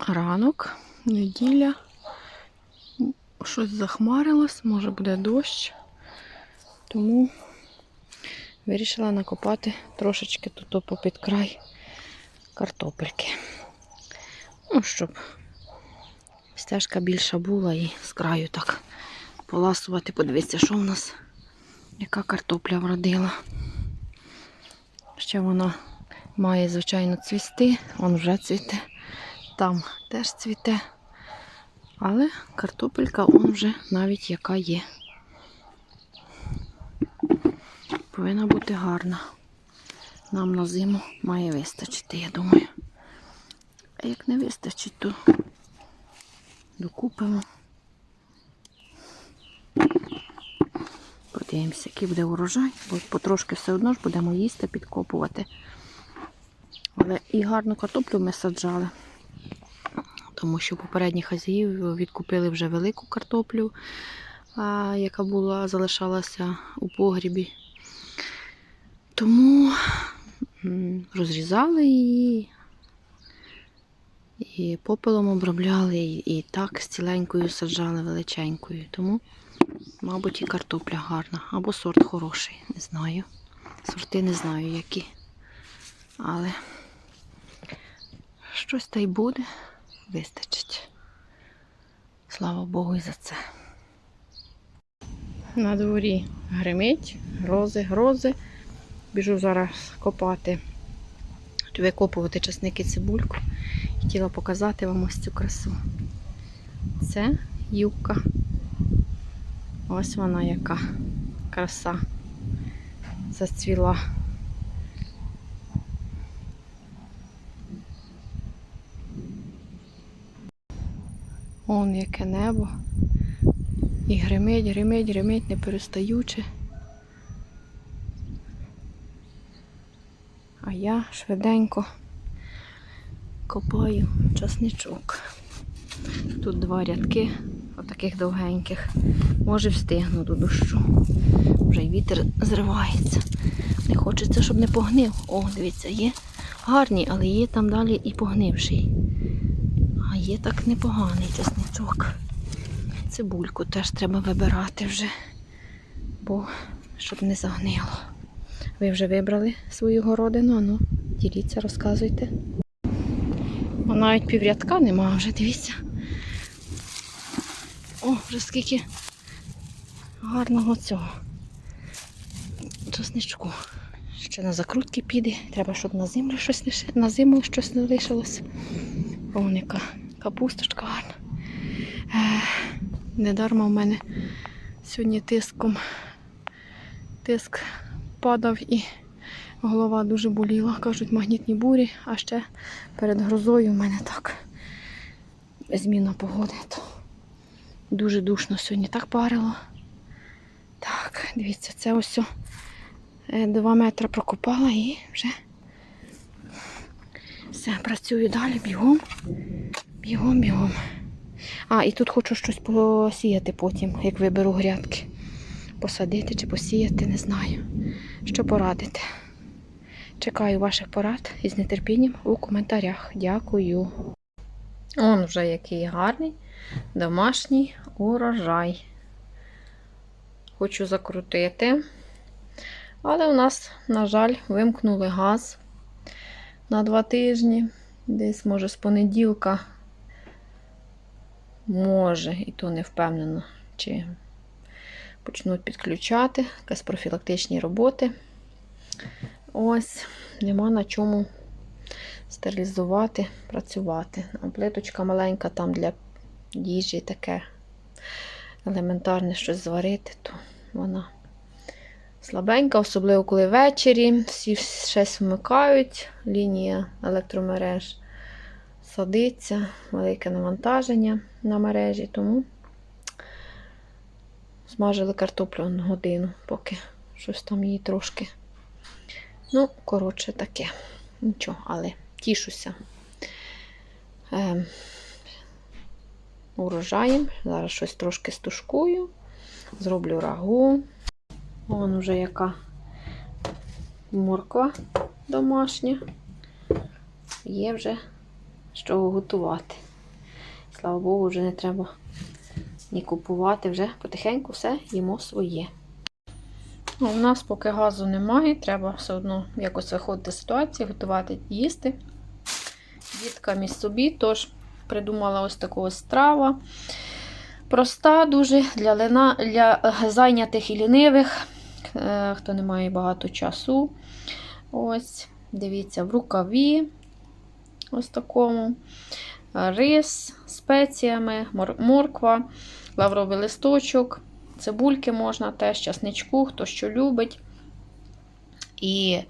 Ранок, неділя. Щось захмарилось, може буде дощ. Тому вирішила накопати трошечки тут попід край картопельки. Ну, щоб стежка більша була і з краю так поласувати, подивитися, що в нас, яка картопля вродила. Ще вона має, звичайно, цвісти, он вже цвіте, там теж цвіте. Але картопелька он вже навіть яка є. Повинна бути гарна. Нам на зиму має вистачити, я думаю. А як не вистачить, то докупимо. Подивимося, який буде урожай, бо потрошки все одно ж будемо їсти, підкопувати. Але і гарну картоплю ми саджали, тому що попередні хазяїв відкупили вже велику картоплю, яка була, залишалася у погрібі. Тому розрізали її і попелом обробляли, і, так з ціленькою саджали величенькою. Тому, мабуть, і картопля гарна. Або сорт хороший, не знаю. Сорти не знаю які. Але щось та й буде, вистачить. Слава Богу і за це. На дворі гримить, грози, грози. Біжу зараз копати, викопувати часники цибульку. Хотіла показати вам ось цю красу. Це юбка. Ось вона яка краса зацвіла. Он яке небо. І гримить, гримить, гримить, не перестаючи. А я швиденько копаю часничок. Тут два рядки, отаких довгеньких. Може встигну до дощу. Вже й вітер зривається. Не хочеться, щоб не погнив. О, дивіться, є гарні, але є там далі і погнивший. А є так непоганий часничок. Цибульку теж треба вибирати вже, бо щоб не загнило. Ви вже вибрали свою городину, ну, діліться, розказуйте. О, навіть піврядка нема вже, дивіться. О, вже скільки гарного цього часничку. Ще на закрутки піде. Треба, щоб на зиму щось на зиму щось не. О, капусточка гарна. Е, недарма в мене сьогодні тиском тиск падав і голова дуже боліла. Кажуть, магнітні бурі, а ще перед грозою в мене так зміна погоди. То дуже душно сьогодні так парило. Так, дивіться, це ось 2 метри прокопала і вже все, працюю далі, бігом, бігом, бігом. А, і тут хочу щось посіяти потім, як виберу грядки. Посадити чи посіяти, не знаю. Що порадити. Чекаю ваших порад із нетерпінням у коментарях. Дякую. Он вже який гарний домашній урожай. Хочу закрутити. Але у нас, на жаль, вимкнули газ на два тижні. Десь, може, з понеділка. Може, і то не впевнено, чи почнуть підключати якісь профілактичні роботи. Ось, нема на чому стерилізувати, працювати. Плиточка маленька там для їжі таке елементарне щось зварити, то вона слабенька, особливо коли ввечері, всі щось вмикають, лінія електромереж садиться, велике навантаження на мережі, тому смажили картоплю на годину, поки щось там її трошки. Ну, коротше, таке. Нічого, але тішуся. Ем, урожаєм. Зараз щось трошки стушкую, зроблю рагу. Вон уже яка морква домашня. Є вже чого готувати. Слава Богу, вже не треба ні купувати, вже потихеньку все їмо своє. Ну, у нас поки газу немає, треба все одно якось виходити з ситуації, готувати їсти діткам і собі. Тож придумала ось таку страва. Проста дуже для, лина, для зайнятих і лінивих, е, хто не має багато часу. Ось, дивіться, в рукаві. Ось такому. Рис спеціями, мор- морква, лавровий листочок, цибульки можна теж, часничку, хто що любить. І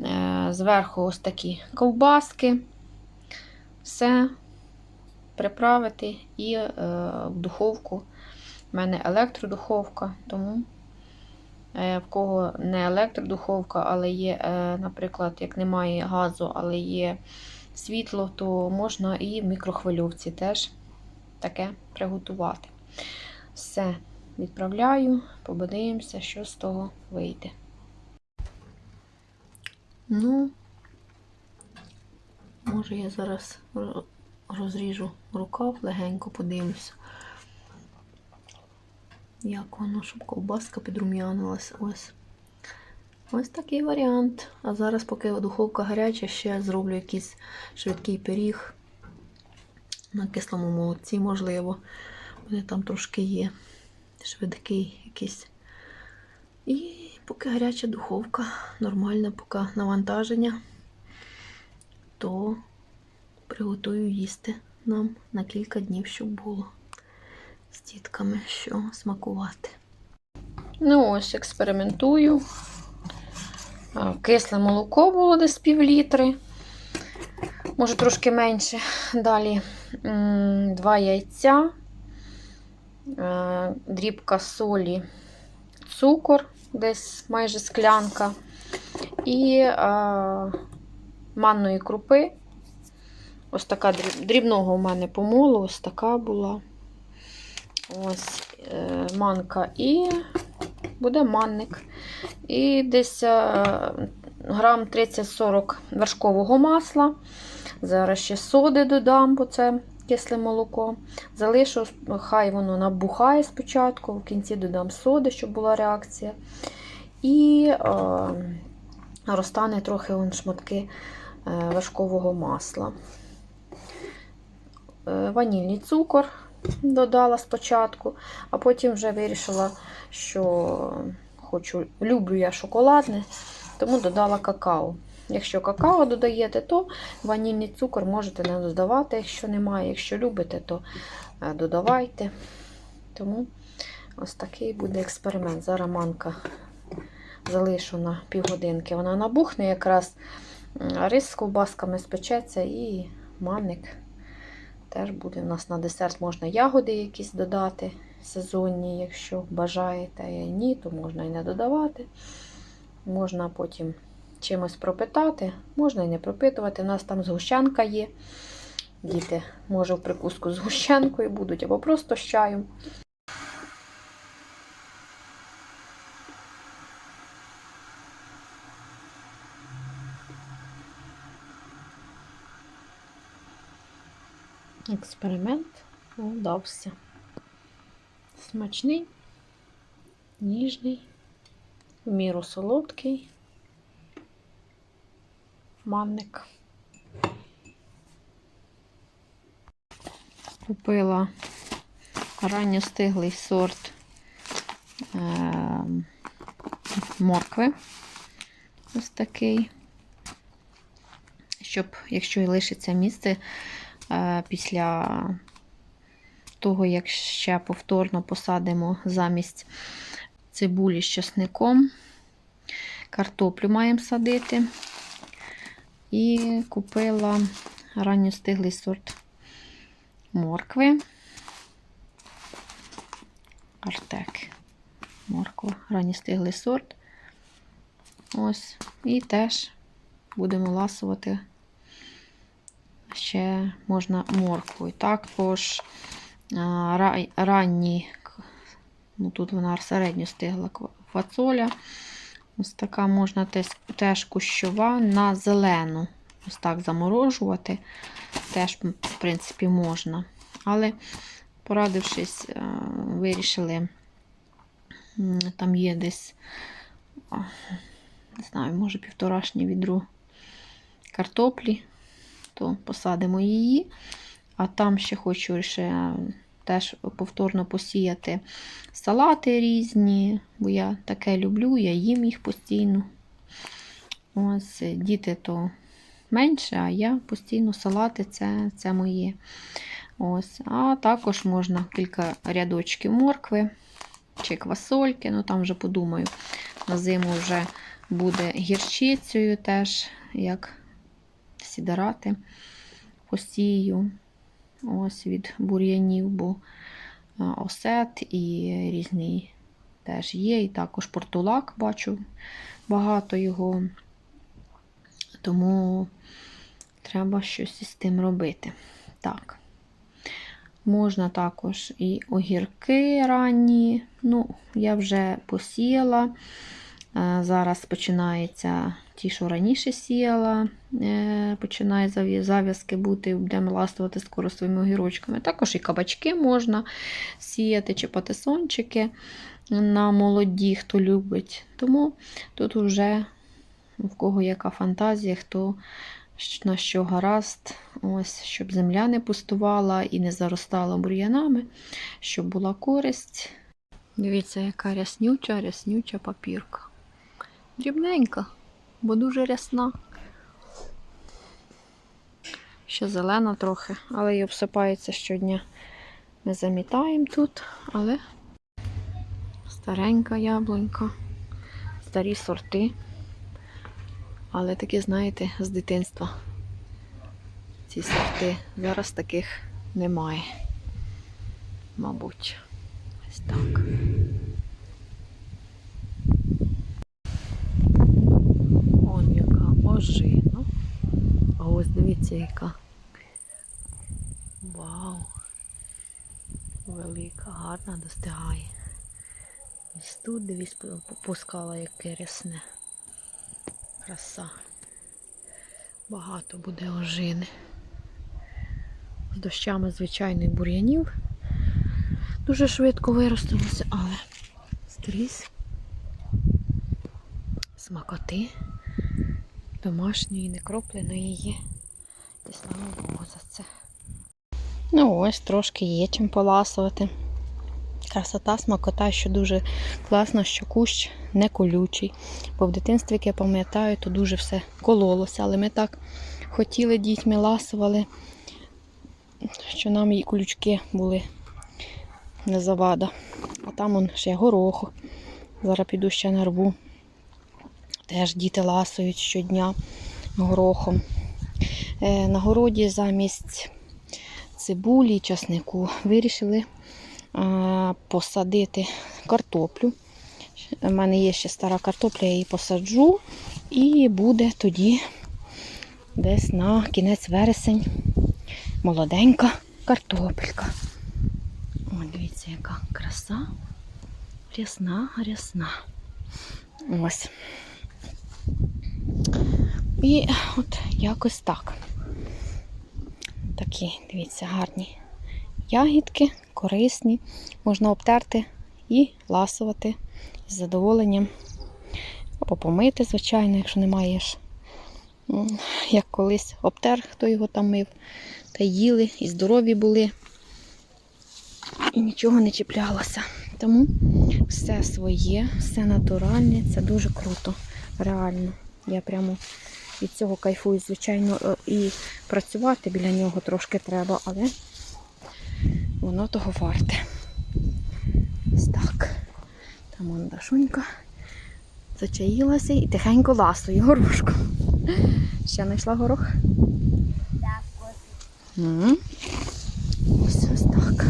е, зверху ось такі ковбаски. Все приправити і е, в духовку. У мене електродуховка, тому е, в кого не електродуховка, але є, е, наприклад, як немає газу, але є світло, то можна і в мікрохвильовці теж таке приготувати. Все, відправляю, подивимося, що з того вийде. Ну, може я зараз розріжу рукав, легенько подивлюся. Як воно, щоб ковбаска підрум'янилась. Ось. Ось такий варіант. А зараз, поки духовка гаряча, ще зроблю якийсь швидкий пиріг на кислому молоці, можливо. Вони там трошки є. Швидкий якийсь. І поки гаряча духовка, нормальне поки навантаження, то приготую їсти нам на кілька днів, щоб було з дітками, що смакувати. Ну, ось експериментую. Кисле молоко було десь пів літри. Може трошки менше. Далі два яйця, е, дрібка солі, цукор, десь майже склянка. І е, манної крупи. Ось така дрібного у мене помолу, ось така була. Ось е, манка і буде манник. І десь е, грам 30-40 вершкового масла. Зараз ще соди додам, бо це кисле молоко. Залишу, хай воно набухає спочатку, в кінці додам соди, щоб була реакція. І е, розтане трохи вон шматки е, вершкового масла. Ванільний цукор додала спочатку, а потім вже вирішила, що хочу, люблю я шоколадне, тому додала какао. Якщо какао додаєте, то ванільний цукор можете не додавати, якщо немає. Якщо любите, то е, додавайте. Тому ось такий буде експеримент. Зараз манка залишу на півгодинки. Вона набухне якраз рис з ковбасками спечеться і манник теж буде. У нас на десерт можна ягоди якісь додати сезонні, якщо бажаєте. Ні, то можна і не додавати. Можна потім чимось пропитати, можна і не пропитувати. У нас там згущенка є. Діти, може, в прикуску з згущенкою будуть, або просто з чаєм. Експеримент вдався. Смачний, ніжний, в міру солодкий манник. Купила ранньостиглий сорт е, моркви. Ось такий. Щоб, якщо і лишиться місце е, після того, як ще повторно посадимо замість цибулі з часником, картоплю маємо садити. І купила ранньостиглий сорт моркви. Артек. Морква, ранньостиглий сорт. Ось. І теж будемо ласувати ще можна моркву. І також ранні, ну тут вона середньо стигла фацоля. Ось така можна теж, теж кущова на зелену. Ось так заморожувати. Теж, в принципі, можна. Але, порадившись, е, вирішили, там є десь, не знаю, може півторашнє відро картоплі, то посадимо її. А там ще хочу ще теж повторно посіяти салати різні, бо я таке люблю, я їм їх постійно. Ось діти то менше, а я постійно салати це, це моє. Ось. А також можна кілька рядочків моркви чи квасольки, ну там вже подумаю. На зиму вже буде гірчицею теж, як сідорати посію. Ось від бур'янів, бо осет і різний теж є. І також портулак бачу багато його. Тому треба щось із тим робити. Так. Можна також і огірки ранні. Ну, я вже посіяла. Е, Зараз починається ті, що раніше сіяла, е, починає зав'язки бути, будемо ластувати скоро своїми огірочками. Також і кабачки можна сіяти, чи патисончики на молоді, хто любить. Тому тут вже в кого яка фантазія, хто на що гаразд, ось, щоб земля не пустувала і не заростала бур'янами, щоб була користь. Дивіться, яка ряснюча, ряснюча папірка. Дрібненька, бо дуже рясна. Ще зелена трохи, але й обсипається щодня. Ми замітаємо тут, але старенька яблунька, старі сорти. Але такі, знаєте, з дитинства. Ці сорти. Зараз таких немає. Мабуть. Ось так. Он яка ожина. А ось дивіться, яка. Вау. Велика, гарна достигає. Ось тут дивись, попускала яке рясне. Краса. Багато буде ожини. З дощами звичайних бур'янів. Дуже швидко виростилося, але скрізь смакоти домашньої, некропленої є. І слава Богу за це. Ну ось трошки є чим поласувати. Красота, смакота, що дуже класно, що кущ не колючий. Бо в дитинстві, як я пам'ятаю, то дуже все кололося. Але ми так хотіли дітьми ласували, що нам і колючки були не завада. А там он ще гороху. Зараз піду ще нарву. Теж діти ласують щодня горохом. Е, на городі замість цибулі часнику вирішили посадити картоплю. У мене є ще стара картопля, я її посаджу, і буде тоді десь на кінець вересень молоденька картопелька. О, дивіться, яка краса. Рясна, рясна. Ось. І от якось так. Такі, дивіться, гарні ягідки, корисні. Можна обтерти і ласувати з задоволенням. Або помити, звичайно, якщо не маєш. Як колись обтер, хто його там мив, та їли, і здорові були, і нічого не чіплялося. Тому все своє, все натуральне, це дуже круто, реально. Я прямо від цього кайфую, звичайно, е, і працювати біля нього трошки треба, але воно того варте. Ось так. Там он Дашунька зачаїлася і тихенько ласує горошку. Ще знайшла горох? М. Ось ось так.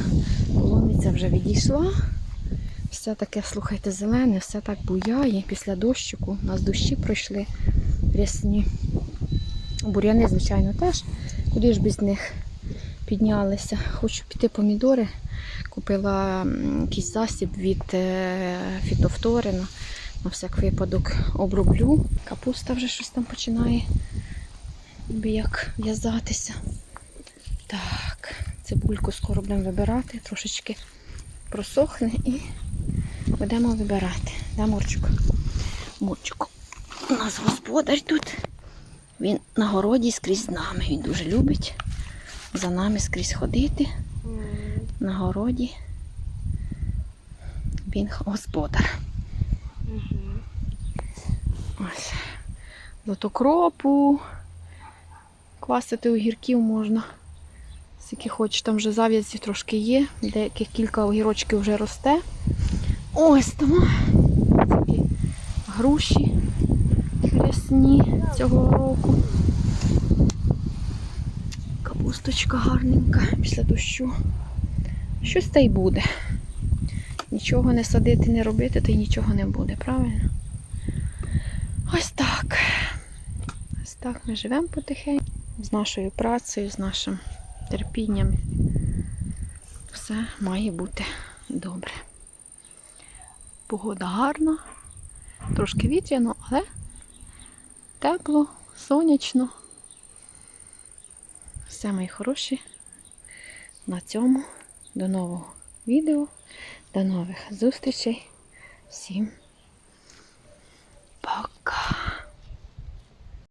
Полуниця вже відійшла. Все таке, слухайте, зелене, все так буяє після дощику. У нас дощі пройшли рясні. Бур'яни, звичайно, теж. Куди ж без них піднялися. Хочу піти помідори. Купила якийсь засіб від е, фітофторина. На всяк випадок оброблю. Капуста вже щось там починає як в'язатися. Так, Цибульку скоро будемо вибирати, трошечки просохне і будемо вибирати. Да, Мурчик? Мурчик. У нас господар тут. Він на городі скрізь з нами. Він дуже любить за нами скрізь ходити на городі. Він господар. Ось. Укропу. Квасити огірків можна. Скільки хочеш, там вже зав'язі трошки є. Деяких кілька огірочків вже росте. Ось тому такі груші хрясні цього року. Капусточка гарненька після дощу. Щось та й буде. Нічого не садити, не робити, то й нічого не буде, правильно? Ось так. Ось так ми живемо потихеньку. З нашою працею, з нашим терпінням. Все має бути добре. Погода гарна, трошки вітряно, але тепло, сонячно. Все, мої хороші. На цьому до нового відео, до нових зустрічей. Всім пока!